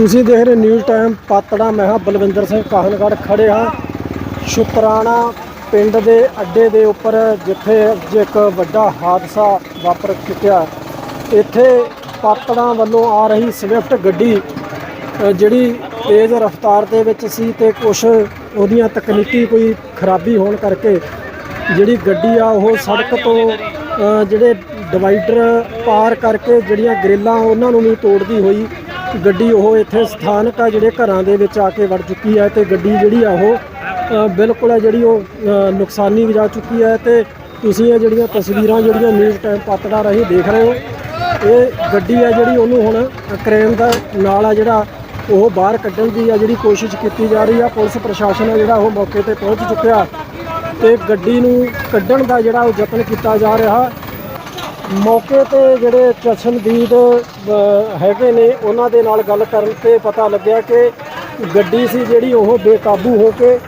ਤੁਸੀਂ ਦੇਖ ਰਹੇ ਨਿਊਜ਼ ਟਾਈਮ ਪਾਤੜਾ, ਮੈਂ ਹਾਂ ਬਲਵਿੰਦਰ ਸਿੰਘ ਕਾਹਨਗੜ੍ਹ ਖੜੇ ਹਾਂ। ਸ਼ੁਕਰਾਣਾ ਪਿੰਡ ਦੇ ਅੱਡੇ ਦੇ ਉੱਪਰ, ਜਿੱਥੇ ਅੱਜ ਇੱਕ ਵੱਡਾ ਹਾਦਸਾ ਵਾਪਰ ਚੁੱਕਿਆ। ਇੱਥੇ ਪਾਤੜਾ ਵੱਲੋਂ ਆ ਰਹੀ ਸਵਿਫਟ ਗੱਡੀ ਜਿਹੜੀ ਤੇਜ਼ ਰਫ਼ਤਾਰ ਦੇ ਵਿੱਚ ਸੀ ਤੇ ਕੁਝ ਉਹਦੀਆਂ ਤਕਨੀਕੀ ਕੋਈ ਖਰਾਬੀ ਹੋਣ ਕਰਕੇ ਜਿਹੜੀ ਗੱਡੀ ਆ, ਉਹ ਸੜਕ ਤੋਂ ਜਿਹੜੇ ਡਿਵਾਈਡਰ ਪਾਰ ਕਰਕੇ ਜਿਹੜੀਆਂ ਗ੍ਰਿਲਾਂ ਉਹਨਾਂ ਨੂੰ ਵੀ ਤੋੜਦੀ ਹੋਈ ਗੱਡੀ ਉਹ ਇੱਥੇ ਸਥਾਨਕ ਆ ਜਿਹੜੇ ਘਰਾਂ ਦੇ ਵਿੱਚ ਆ ਕੇ ਵੜ ਚੁੱਕੀ ਹੈ ਤੇ ਗੱਡੀ ਜਿਹੜੀ ਆ ਉਹ ਬਿਲਕੁਲ ਆ ਜਿਹੜੀ ਉਹ ਨੁਕਸਾਨੀ ਵਜਾ ਚੁੱਕੀ ਹੈ ਤੇ ਤੁਸੀਂ ਇਹ ਜਿਹੜੀਆਂ ਤਸਵੀਰਾਂ ਜਿਹੜੀਆਂ ਨਿਊਜ਼ ਟਾਈਮ ਪਾਤੜਾ ਰਹੀ ਦੇਖ ਰਹੇ ਹੋ, ਇਹ ਗੱਡੀ ਆ ਜਿਹੜੀ ਉਹਨੂੰ ਹੁਣ ਕ੍ਰੇਨ ਦਾ ਨਾਲ ਆ ਜਿਹੜਾ ਉਹ ਬਾਹਰ ਕੱਢਣ ਦੀ ਆ ਜਿਹੜੀ ਕੋਸ਼ਿਸ਼ ਕੀਤੀ ਜਾ ਰਹੀ ਆ, ਪੁਲਿਸ ਪ੍ਰਸ਼ਾਸਨ ਆ ਜਿਹੜਾ ਉਹ ਮੌਕੇ ਤੇ ਪਹੁੰਚ ਚੁੱਕਿਆ ਤੇ ਗੱਡੀ ਨੂੰ ਕੱਢਣ ਦਾ ਜਿਹੜਾ ਉਹ ਯਤਨ ਕੀਤਾ ਜਾ ਰਿਹਾ ਮੌਕੇ ਤੇ ਜਿਹੜੇ ਚਸ਼ਨਦੀਦ ਹੈਗੇ ਨੇ, ਉਹਨਾਂ ਦੇ ਨਾਲ ਗੱਲ ਕਰਨ ਤੇ ਪਤਾ ਲੱਗਿਆ ਕਿ ਗੱਡੀ ਸੀ ਜਿਹੜੀ ਉਹ ਬੇਕਾਬੂ ਹੋ ਕੇ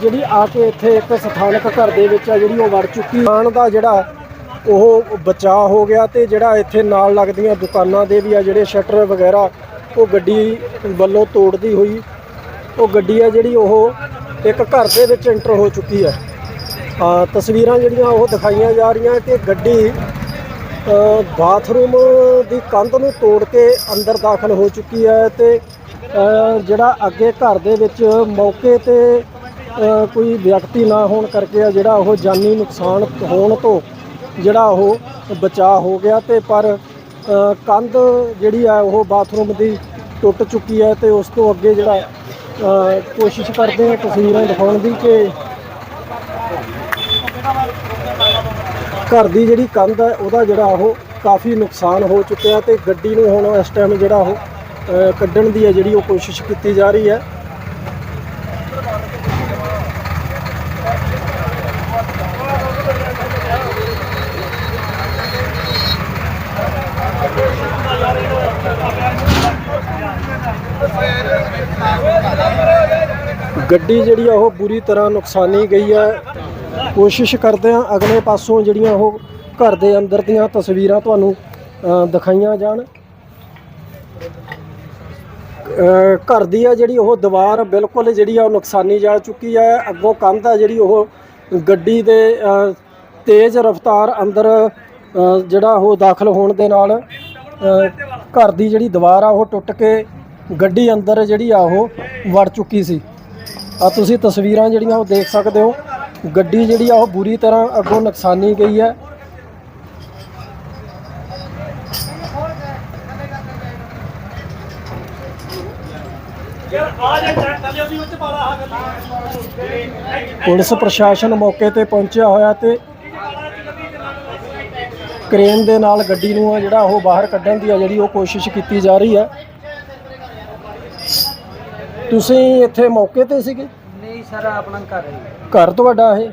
ਜਿਹੜੀ ਆ ਕੇ ਇੱਥੇ ਇੱਕ ਸਥਾਨਕ ਘਰ ਦੇ ਵਿੱਚ ਆ, ਜਿਹੜੀ ਉਹ ਵੜ ਚੁੱਕੀ। ਆਣ ਦਾ ਜਿਹੜਾ ਉਹ ਬਚਾਅ ਹੋ ਗਿਆ ਤੇ ਜਿਹੜਾ ਇੱਥੇ ਨਾਲ ਲੱਗਦੀਆਂ ਦੁਕਾਨਾਂ ਦੇ ਵੀ ਆ, ਜਿਹੜੇ ਸ਼ਟਰ ਵਗੈਰਾ, ਉਹ ਗੱਡੀ ਵੱਲੋਂ ਤੋੜਦੀ ਹੋਈ, ਉਹ ਗੱਡੀ ਆ ਜਿਹੜੀ ਉਹ ਇੱਕ ਘਰ ਦੇ ਵਿੱਚ ਐਂਟਰ ਹੋ ਚੁੱਕੀ ਹੈ ਆ। ਤਸਵੀਰਾਂ ਜਿਹੜੀਆਂ ਉਹ ਦਿਖਾਈਆਂ ਜਾ ਰਹੀਆਂ ਕਿ ਗੱਡੀ ਬਾਥਰੂਮ ਦੀ ਕੰਧ ਨੂੰ ਤੋੜ ਕੇ ਅੰਦਰ ਦਾਖਲ ਹੋ ਚੁੱਕੀ ਹੈ ਤੇ ਜਿਹੜਾ ਅੱਗੇ ਘਰ ਦੇ ਵਿੱਚ ਮੌਕੇ ਤੇ ਕੋਈ ਵਿਅਕਤੀ ਨਾ ਹੋਣ ਕਰਕੇ ਆ ਜਿਹੜਾ ਉਹ ਜਾਨੀ ਨੁਕਸਾਨ ਹੋਣ ਤੋਂ ਜਿਹੜਾ ਉਹ ਬਚਾਅ ਹੋ ਗਿਆ ਤੇ ਪਰ ਕੰਧ ਜਿਹੜੀ ਆ ਉਹ ਬਾਥਰੂਮ ਦੀ ਟੁੱਟ ਚੁੱਕੀ ਹੈ ਤੇ ਉਸ ਤੋਂ ਅੱਗੇ ਜਿਹੜਾ ਕੋਸ਼ਿਸ਼ ਕਰਦੇ ਆ ਤਸਵੀਰਾਂ ਦਿਖਾਉਣ ਦੀ ਕਿ ਘਰ ਦੀ ਜਿਹੜੀ ਕੰਧ ਹੈ ਉਹਦਾ ਜਿਹੜਾ ਉਹ ਕਾਫੀ ਨੁਕਸਾਨ ਹੋ ਚੁੱਕਿਆ ਤੇ ਗੱਡੀ ਨੂੰ ਹੁਣ ਇਸ ਟਾਈਮ ਜਿਹੜਾ ਉਹ ਅ, ਕੱਢਣ ਦੀ ਹੈ ਜਿਹੜੀ ਉਹ ਕੋਸ਼ਿਸ਼ ਕੀਤੀ ਜਾ ਰਹੀ ਹੈ। ਗੱਡੀ ਜਿਹੜੀ ਆ ਉਹ ਬੁਰੀ ਤਰ੍ਹਾਂ ਨੁਕਸਾਨੀ ਗਈ ਹੈ। ਕੋਸ਼ਿਸ਼ ਕਰਦੇ ਆ ਅਗਲੇ ਪਾਸੋਂ ਜਿਹੜੀਆਂ ਉਹ ਘਰ ਦੇ ਅੰਦਰ ਦੀਆਂ ਤਸਵੀਰਾਂ ਤੁਹਾਨੂੰ ਦਿਖਾਈਆਂ ਜਾਣ। ਘਰ ਦੀ ਆ ਜਿਹੜੀ ਉਹ ਦੀਵਾਰ ਬਿਲਕੁਲ ਜਿਹੜੀ ਆ ਉਹ ਨੁਕਸਾਨੀ ਜਾ ਚੁੱਕੀ ਹੈ ਅੱਗੋਂ ਕੰਧ ਆ ਜਿਹੜੀ ਉਹ ਗੱਡੀ ਦੇ ਤੇਜ਼ ਰਫ਼ਤਾਰ ਅੰਦਰ ਜਿਹੜਾ ਉਹ ਦਾਖਲ ਹੋਣ ਦੇ ਨਾਲ ਘਰ ਦੀ ਜਿਹੜੀ ਦੀਵਾਰ ਆ ਉਹ ਟੁੱਟ ਕੇ ਗੱਡੀ ਅੰਦਰ ਜਿਹੜੀ ਆ ਉਹ ਵੜ ਚੁੱਕੀ ਸੀ। ਆ ਤੁਸੀਂ ਤਸਵੀਰਾਂ ਜਿਹੜੀਆਂ ਉਹ ਦੇਖ ਸਕਦੇ ਹੋ। ਗੱਡੀ ਜਿਹੜੀ ਆ ਉਹ ਬੁਰੀ ਤਰ੍ਹਾਂ ਅੱਗੋਂ ਨੁਕਸਾਨੀ ਗਈ ਹੈ। ਪੁਲਿਸ ਪ੍ਰਸ਼ਾਸਨ ਮੌਕੇ ਤੇ ਪਹੁੰਚਿਆ ਹੋਇਆ ਤੇ ਕ੍ਰੇਨ ਦੇ ਨਾਲ ਗੱਡੀ ਨੂੰ ਜਿਹੜਾ ਉਹ ਬਾਹਰ ਕੱਢਣ ਦੀ ਆ ਜਿਹੜੀ ਉਹ ਕੋਸ਼ਿਸ਼ ਕੀਤੀ ਜਾ ਰਹੀ ਹੈ। ਤੁਸੀਂ ਇੱਥੇ ਮੌਕੇ ਤੇ ਸੀਗੇ? ਨਹੀਂ ਸਰ ਆਪਣਾ ਘਰ ਹੈ ਘਰ ਤੁਹਾਡਾ ਇਹ?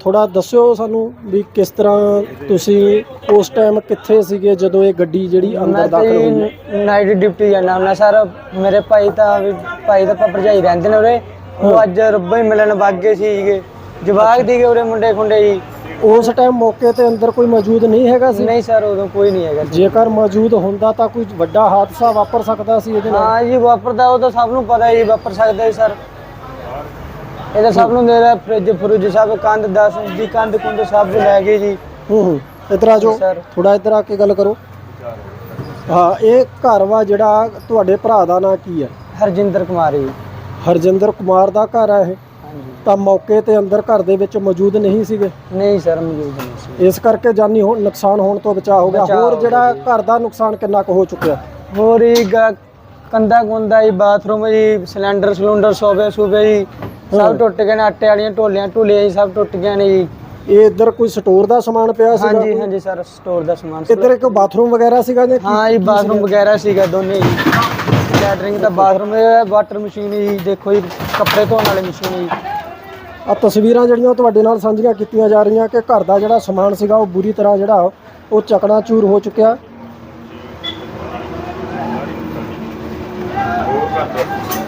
ਥੋੜਾ ਦੱਸਿਓ ਸਾਨੂੰ ਵੀ ਕਿਸ ਤਰ੍ਹਾਂ ਤੁਸੀਂ ਉਸ ਟਾਈਮ ਕਿੱਥੇ ਸੀਗੇ ਜਦੋਂ ਇਹ ਗੱਡੀ ਜਿਹੜੀ ਅੰਦਰ ਦਾਖਲ ਹੋਈ ਨਾਈਟ ਡਿਊਟੀ ਜਾਣਾ ਹੁੰਦਾ ਸਰ। ਮੇਰੇ ਭਾਈ ਤਾਂ ਵੀ ਭਾਈ ਦਾ ਭਰਜਾਈ ਰਹਿੰਦੇ ਨੇ ਉਰੇ। ਉਹ ਅੱਜ ਰੱਬਾ ਹੀ ਮਿਲਣ ਵਾਗੇ ਸੀਗੇ। ਜਵਾਗ ਦੀਗੇ ਉਰੇ ਮੁੰਡੇ ਖੁੰਡੇ ਜੀ। ਉਸ ਟਾਈਮ ਮੌਕੇ ਤੇ ਅੰਦਰ ਕੋਈ ਮੌਜੂਦ ਨਹੀਂ ਹੈਗਾ ਸੀ? ਨਹੀਂ ਸਰ ਉਦੋਂ ਕੋਈ ਨਹੀਂ ਹੈਗਾ ਸੀ। ਜੇਕਰ ਮੌਜੂਦ ਹੁੰਦਾ ਤਾਂ ਕੋਈ ਵੱਡਾ ਹਾਦਸਾ ਵਾਪਰ ਸਕਦਾ ਸੀ ਇਹਦੇ ਨਾਲ? ਹਾਂ ਜੀ ਵਾਪਰਦਾ ਉਹ ਤਾਂ ਸਭ ਨੂੰ ਪਤਾ ਹੀ ਵਾਪਰ ਸਕਦਾ ਜੀ ਸਰ। ਇਹ ਤਾਂ ਸਭ ਨੂੰ ਮੇਰਾ ਫ੍ਰਿਜ ਫਰੁਜ ਸਭ ਕੰਧ 10 ਦੀ ਕੰਧ ਕੁੰਧ ਸਭ ਲੈ ਗਏ ਜੀ। ਹੂੰ ਹੂੰ। ਇਧਰ ਆ ਜਾਓ। ਸਰ। ਥੋੜਾ ਇਧਰ ਆ ਕੇ ਗੱਲ ਕਰੋ। ਹਾਂ ਇਹ ਘਰ ਵਾ ਜਿਹੜਾ ਤੁਹਾਡੇ ਭਰਾ ਦਾ ਨਾਂ ਕੀ ਹੈ? ਹਰਜਿੰਦਰ ਕੁਮਾਰ ਜੀ। ਹਰਜਿੰਦਰ ਕੁਮਾਰ ਦਾ ਘਰ ਹੈ ਇਹ? ਹਾਂਜੀ। ਤਾਂ ਮੌਕੇ ਤੇ ਅੰਦਰ ਘਰ ਦੇ ਵਿੱਚ ਮੌਜੂਦ ਨਹੀਂ ਸੀਗੇ? ਨਹੀਂ ਸਰ ਮੌਜੂਦ ਨਹੀਂ ਸੀ। ਇਸ ਕਰਕੇ ਜਾਨੀ ਹੋ ਨੁਕਸਾਨ ਹੋਣ ਤੋਂ ਬਚਾ ਹੋ ਗਿਆ। ਬਚਾਅ ਹੋਰ ਹੋ ਜਿਹੜਾ ਘਰ ਦਾ ਨੁਕਸਾਨ ਕਿੰਨਾ ਕੁ ਹੋ ਚੁੱਕਿਆ? ਹੋਰ ਹੀ ਗ- ਕੰਧਾ ਜੀ ਬਾਥਰੂਮ ਜੀ ਸਿਲੰਡਰ ਸਿਲੰਡਰ ਸੋਵੇ ਸੂਬੇ ਜੀ। ਸਭ ਟੁੱਟ ਗਏ ਨੇ ਆਟੇ ਵਾਲੀਆਂ ਢੋਲੀਆਂ ਢੋਲੀਆਂ ਜੀ ਸਭ ਟੁੱਟ ਗਈਆਂ ਨੇ ਜੀ। ਇਹ ਇੱਧਰ ਕੋਈ ਸਟੋਰ ਦਾ ਸਮਾਨ ਪਿਆ ਸੀਗਾ? ਹਾਂਜੀ ਹਾਂਜੀ ਸਰ ਸਟੋਰ ਦਾ ਸਮਾਨ ਸੀ। ਇੱਧਰ ਇੱਕ ਬਾਥਰੂਮ ਵਗੈਰਾ ਸੀਗਾ ਜਾਂ ਹਾਂ ਜੀ ਬਾਥਰੂਮ? ਵਗੈਰਾ ਸੀਗਾ ਦੋਨੇ ਜੀ। ਲੈਟਰਿੰਗ ਦਾ ਬਾਥਰੂਮ ਵਾਟਰ ਮਸ਼ੀਨ ਜੀ ਦੇਖੋ ਜੀ ਕੱਪੜੇ ਧੋਣ ਵਾਲੀ ਮਸ਼ੀਨ ਜੀ ਆ ਤਸਵੀਰਾਂ ਜਿਹੜੀਆਂ ਉਹ ਤੁਹਾਡੇ ਨਾਲ ਸਾਂਝੀਆਂ ਕੀਤੀਆਂ ਜਾ ਰਹੀਆਂ ਕਿ ਘਰ ਦਾ ਜਿਹੜਾ ਸਮਾਨ ਸੀਗਾ ਉਹ ਬੁਰੀ ਤਰ੍ਹਾਂ ਜਿਹੜਾ ਉਹ ਚਕਨਾ ਚੂਰ ਹੋ ਚੁੱਕਿਆ।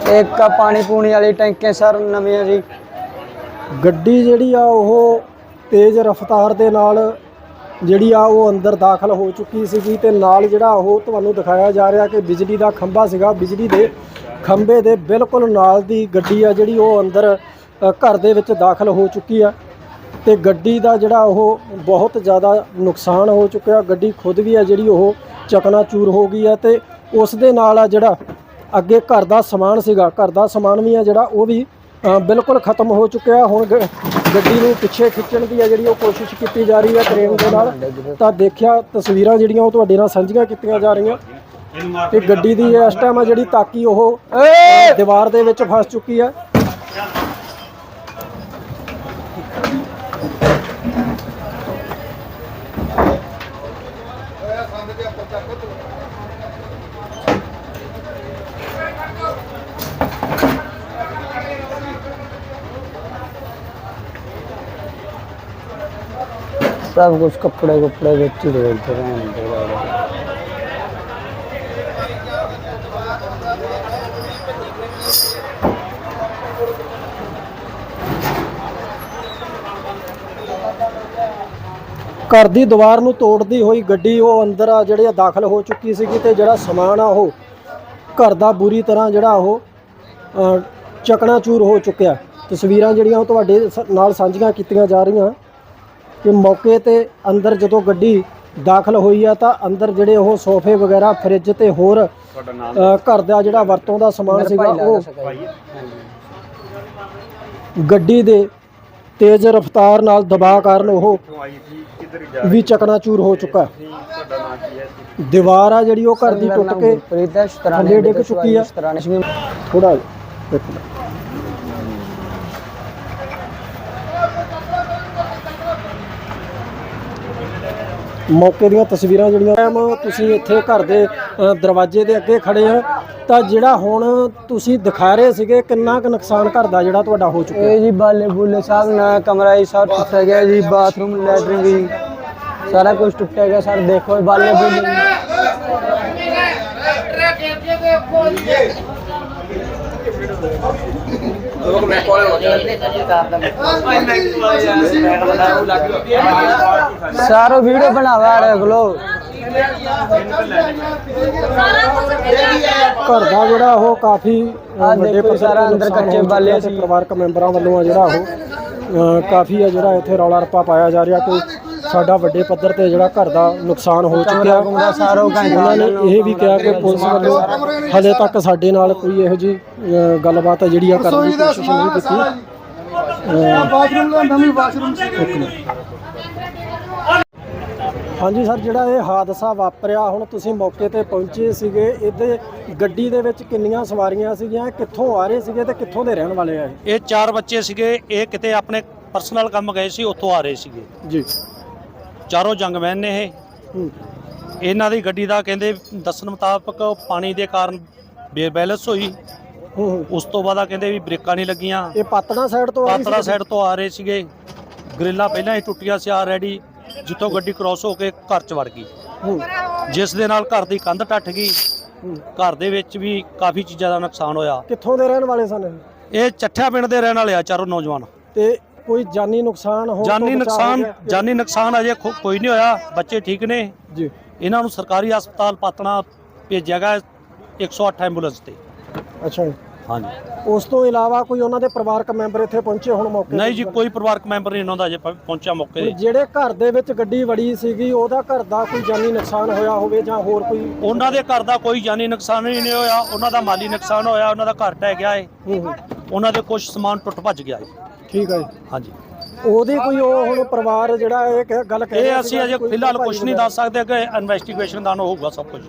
ਇੱਕ ਆ ਪਾਣੀ ਪੂਣੀ ਵਾਲੀ ਟੈਂਕੀਆਂ ਸਰ ਨਵੀਆਂ ਜੀ। ਗੱਡੀ ਜਿਹੜੀ ਆ ਉਹ ਤੇਜ਼ ਰਫ਼ਤਾਰ ਦੇ ਨਾਲ ਜਿਹੜੀ ਆ ਉਹ ਅੰਦਰ ਦਾਖਲ ਹੋ ਚੁੱਕੀ ਸੀਗੀ ਤੇ ਨਾਲ ਜਿਹੜਾ ਉਹ ਤੁਹਾਨੂੰ ਦਿਖਾਇਆ ਜਾ ਰਿਹਾ ਕਿ ਬਿਜਲੀ ਦਾ ਖੰਭਾ ਸੀਗਾ। ਬਿਜਲੀ ਦੇ ਖੰਭੇ ਦੇ ਬਿਲਕੁਲ ਨਾਲ ਦੀ ਗੱਡੀ ਆ ਜਿਹੜੀ ਉਹ ਅੰਦਰ ਘਰ ਦੇ ਵਿੱਚ ਦਾਖਲ ਹੋ ਚੁੱਕੀ ਆ। ਤੇ ਗੱਡੀ ਦਾ ਜਿਹੜਾ ਉਹ ਬਹੁਤ ਜ਼ਿਆਦਾ ਨੁਕਸਾਨ ਹੋ ਚੁੱਕਿਆ। ਗੱਡੀ ਖੁਦ ਵੀ ਆ ਜਿਹੜੀ ਉਹ ਚਕਨਾਚੂਰ ਹੋ ਗਈ ਆ ਤੇ ਉਸ ਦੇ ਨਾਲ ਆ ਜਿਹੜਾ ਅੱਗੇ ਘਰ ਦਾ ਸਮਾਨ ਸੀਗਾ ਘਰ ਦਾ ਸਮਾਨ ਵੀ ਆ ਜਿਹੜਾ ਉਹ ਵੀ ਬਿਲਕੁਲ ਖਤਮ ਹੋ ਚੁੱਕਿਆ। ਹੁਣ ਗੱਡੀ ਨੂੰ ਪਿੱਛੇ ਖਿੱਚਣ ਦੀ ਆ ਜਿਹੜੀ ਉਹ ਕੋਸ਼ਿਸ਼ ਕੀਤੀ ਜਾ ਰਹੀ ਹੈ ਕ੍ਰੇਨ ਦੇ ਨਾਲ। ਤਾਂ ਦੇਖਿਆ ਤਸਵੀਰਾਂ ਜਿਹੜੀਆਂ ਉਹ ਤੁਹਾਡੇ ਨਾਲ ਸਾਂਝੀਆਂ ਕੀਤੀਆਂ ਜਾ ਰਹੀਆਂ। ਤੇ ਗੱਡੀ ਦੀ ਇਸ ਟਾਈਮ ਆ ਜਿਹੜੀ ਤਾਕੀ ਉਹ ਦੀਵਾਰ ਦੇ ਵਿੱਚ ਫਸ ਚੁੱਕੀ ਹੈ सब कुछ कपड़े कपड़े बेच ही रहे थे ਘਰ ਦੀ ਦੀਵਾਰ ਨੂੰ ਤੋੜਦੀ ਹੋਈ ਗੱਡੀ ਉਹ ਅੰਦਰ ਆ ਜਿਹੜੇ ਆ ਦਾਖਲ ਹੋ ਚੁੱਕੀ ਸੀਗੀ ਤੇ ਜਿਹੜਾ ਸਮਾਨ ਆ ਉਹ ਘਰ ਦਾ ਬੁਰੀ ਤਰ੍ਹਾਂ ਜਿਹੜਾ ਉਹ ਅ, ਚਕਨਾਚੂਰ ਹੋ ਚੁੱਕਿਆ ਤਸਵੀਰਾਂ ਜਿਹੜੀਆਂ ਉਹ ਤੁਹਾਡੇ ਸ- ਨਾਲ ਸਾਂਝੀਆਂ ਕੀਤੀਆਂ ਜਾ ਰਹੀਆਂ ਕਿ ਮੌਕੇ ਤੇ ਅੰਦਰ ਜਦੋਂ ਗੱਡੀ ਦਾਖਲ ਹੋਈ ਆ ਤਾਂ ਅੰਦਰ ਜਿਹੜੇ ਉਹ ਸੋਫੇ ਵਗੈਰਾ ਫਰਿੱਜ ਤੇ ਹੋਰ ਘਰ ਦਾ ਜਿਹੜਾ ਵਰਤੋਂ ਦਾ ਸਮਾਨ ਸੀਗਾ ਉਹ ਗੱਡੀ ਦੇ ਤੇਜ਼ ਰਫ਼ਤਾਰ ਨਾਲ ਦਬਾਅ ਕਾਰਨ ਉਹ ਵੀ ਚਕਨਾਚੂਰ ਹੋ ਚੁੱਕਾ ਦੀਵਾਰ ਆ ਜਿਹੜੀ ਉਹ ਘਰ ਦੀ ਟੁੱਟ ਕੇ ਥੱਲੇ ਡਿੱਗ ਚੁੱਕੀ ਆ। ਸ਼ਤਰਾਣੇ ਸਿੰਘ ਥੋੜਾ ਇੱਕ ਮੌਕੇ ਦੀਆਂ ਤਸਵੀਰਾਂ ਜਿਹੜੀਆਂ ਟਾਈਮ ਤੁਸੀਂ ਇੱਥੇ ਘਰ ਦੇ ਅ, ਦਰਵਾਜ਼ੇ ਦੇ ਅੱਗੇ ਖੜੇ ਆ। ਤਾਂ ਜਿਹੜਾ ਹੁਣ ਤੁਸੀਂ ਦਿਖਾ ਰਹੇ ਸੀਗੇ ਕਿੰਨਾ ਕੁ ਨੁਕਸਾਨ ਘਰ ਦਾ ਜਿਹੜਾ ਤੁਹਾਡਾ ਹੋ ਚੁੱਕਿਆ? ਇਹ ਜੀ ਬਾਲੇ ਬੁੱਲੇ ਸਾਹਿਬ ਨਾ ਕਮਰਾ ਹੀ ਸਭ ਟੁੱਟ ਗਿਆ ਜੀ ਬਾਥਰੂਮ ਲੈਟਰਿੰਗ ਵੀ ਸਾਰਾ ਕੁਝ ਟੁੱਟ ਗਿਆ ਸਰ ਦੇਖੋ ਇਹ ਬਾਲੇ ਬੁੱਲੇ। ਸਾਰਾ ਵੀਡੀਓ ਬਣਾਵਾ ਦੇਖ ਲੋ ਘਰ ਦਾ ਜਿਹੜਾ ਉਹ ਕਾਫੀ ਵੱਡੇ ਤੇ ਅੰਦਰ ਕੱਚੇ ਹੋ ਬਾਲੇ ਸੀ। ਪਰਿਵਾਰਕ ਮੈਂਬਰਾਂ ਵੱਲੋਂ ਆ ਜਿਹੜਾ ਉਹ ਕਾਫੀ ਆ ਜਿਹੜਾ ਇੱਥੇ ਰੌਲਾ ਰੱਪਾ ਪਾਇਆ ਜਾ ਰਿਹਾ ਕਿ ਸਾਡਾ ਵੱਡੇ ਪੱਧਰ ਤੇ ਜਿਹੜਾ ਘਰ ਦਾ ਨੁਕਸਾਨ ਹੋ ਚੁੱਕਿਆ। ਉਹਨਾਂ ਨੇ ਇਹ ਵੀ ਕਿਹਾ ਕਿ ਪੁਲਿਸ ਵੱਲੋਂ ਹਲੇ ਤੱਕ ਸਾਡੇ ਨਾਲ ਕੋਈ ਇਹੋ ਜੀ ਗੱਲਬਾਤ ਹੈ ਜਿਹੜੀ ਆ ਕਰਨ ਦੀ ਕੋਸ਼ਿਸ਼ ਨਹੀਂ ਕੀਤੀ। ਬਾਥਰੂਮ ਦਾ ਨਵੀਂ ਬਾਥਰੂਮ ਹਾਂਜੀ ਸਰ ਜਿਹੜਾ ਇਹ ਹਾਦਸਾ ਵਾਪਰਿਆ ਹੁਣ ਤੁਸੀਂ ਮੌਕੇ ਤੇ ਪਹੁੰਚੇ ਸੀਗੇ। ਇਹਦੇ ਗੱਡੀ ਦੇ ਵਿੱਚ ਕਿੰਨੀਆਂ ਸਵਾਰੀਆਂ ਸੀਗੀਆਂ? ਕਿੱਥੋਂ ਆ ਰਹੇ ਸੀਗੇ ਤੇ ਕਿੱਥੋਂ ਦੇ ਰਹਿਣ ਵਾਲੇ ਆ? ਇਹ? ਚਾਰ ਬੱਚੇ ਸੀਗੇ। ਇਹ ਕਿਤੇ ਆਪਣੇ ਪਰਸਨਲ ਕੰਮ ਗਏ ਸੀ ਉੱਥੋਂ ਆ ਰਹੇ ਸੀਗੇ। ਜੀ। ਚਾਰੋਂ ਜੰਗਮੈਨ ਨੇ ਇਹ। ਇਹਨਾਂ ਦੀ ਗੱਡੀ ਦਾ ਕਹਿੰਦੇ ਦੱਸਣ ਮੁਤਾਬਕ ਪਾਣੀ ਦੇ ਕਾਰਨ ਬੇਬੈਲੈਂਸ ਹੋਈ। ਉਸ ਤੋਂ ਬਾਅਦ ਆ ਕਹਿੰਦੇ ਵੀ ਬ੍ਰੇਕਾਂ ਨਹੀਂ ਲੱਗੀਆਂ। ਇਹ ਪਾਤੜਾ ਸਾਈਡ ਤੋਂ ਆ ਰਹੀ ਪਾਤੜਾ ਸਾਈਡ ਤੋਂ ਆ ਰਹੇ ਸੀਗੇ। ਗ੍ਰਿਲਾਂ ਪਹਿਲਾਂ ਹੀ ਟੁੱਟੀਆਂ ਸੀ ਆਲਰੇਡੀ ਜਿੱਥੋਂ ਗੱਡੀ ਕ੍ਰਾਸ ਹੋ ਕੇ ਘਰ 'ਚ ਵੜ ਗਈ। ਜਿਸ ਦੇ ਨਾਲ ਘਰ ਦੀ ਕੰਧ ਟੱਟ ਗਈ। ਘਰ ਦੇ ਵਿੱਚ ਵੀ ਕਾਫੀ ਚੀਜ਼ਾਂ ਦਾ ਨੁਕਸਾਨ ਹੋਇਆ। ਕਿੱਥੋਂ ਦੇ ਰਹਿਣ ਵਾਲੇ ਸਨ ਇਹ? ਇਹ ਚੱਠਿਆ ਪਿੰਡ ਦੇ ਰਹਿਣ ਵਾਲੇ ਆ ਚਾਰੋਂ ਨੌਜਵਾਨ। ਤੇ ਕੋਈ ਜਾਨੀ ਨੁਕਸਾਨ ਹੋ ਜਾਨੀ ਨੁਕਸਾਨ ਜਾਨੀ ਨੁਕਸਾਨ ਅਜੇ ਖੋ- ਕੋਈ ਨਹੀਂ ਹੋਇਆ ਬੱਚੇ ਠੀਕ ਨੇ। ਜੀ। ਇਹਨਾਂ ਨੂੰ ਸਰਕਾਰੀ ਹਸਪਤਾਲ ਪਾਤਣਾ ਭੇਜਿਆ ਗਿਆ 108 ਐਂਬੂਲੈਂਸ ਤੇ। ਅੱਛਾ ਜੀ। ਹਾਂਜੀ। ਉਸ ਤੋਂ ਇਲਾਵਾ ਕੋਈ ਉਹਨਾਂ ਦੇ ਪਰਿਵਾਰਕ ਮੈਂਬਰ ਇੱਥੇ ਪਹੁੰਚੇ ਹੁਣ ਮੌਕੇ ਨਹੀਂ? ਜੀ ਕੋਈ ਪਰਿਵਾਰਕ ਮੈਂਬਰ ਨਹੀਂ ਇਹਨਾਂ ਦਾ ਅਜੇ ਪ- ਪਹੁੰਚਿਆ ਮੌਕੇ ਤੇ। ਜਿਹੜੇ ਘਰ ਦੇ ਵਿੱਚ ਗੱਡੀ ਵੜੀ ਸੀਗੀ ਉਹਦਾ ਘਰ ਦਾ ਕੋਈ ਜਾਨੀ ਨੁਕਸਾਨ ਹੋਇਆ ਹੋਵੇ ਜਾਂ ਹੋਰ ਕੋਈ? ਉਹਨਾਂ ਦੇ ਘਰ ਦਾ ਕੋਈ ਜਾਨੀ ਨੁਕਸਾਨ ਹੀ ਨਹੀਂ ਹੋਇਆ ਉਹਨਾਂ ਦਾ ਮਾਲੀ ਨੁਕਸਾਨ ਹੋਇਆ ਉਹਨਾਂ ਦਾ ਘਰ ਟਹਿ ਗਿਆ ਏ। ਹੂੰ ਹੂੰ। ਉਹਨਾਂ ਦੇ ਕੁਝ ਸਮਾਨ ਟੁੱਟ ਭੱਜ ਗਿਆ ਏ ਠੀਕ ਹੈ ਜੀ। ਹਾਂਜੀ ਉਹਦੀ ਕੋਈ ਉਹ ਹੁਣ ਪਰਿਵਾਰ ਜਿਹੜਾ ਇਹ ਗੱਲ ਕਹਿ ਰਿਹਾ ਇਹ ਅਸੀਂ ਸੀਗਾ ਅਜੇ ਕੋਈ ਫਿਲਹਾਲ ਕੁਝ ਨਹੀਂ। ਦੱਸ ਸਕਦੇ ਕਿ ਇਨਵੈਸਟੀਗੇਸ਼ਨ ਦਾ ਹੋਊਗਾ ਸਭ ਕੁਝ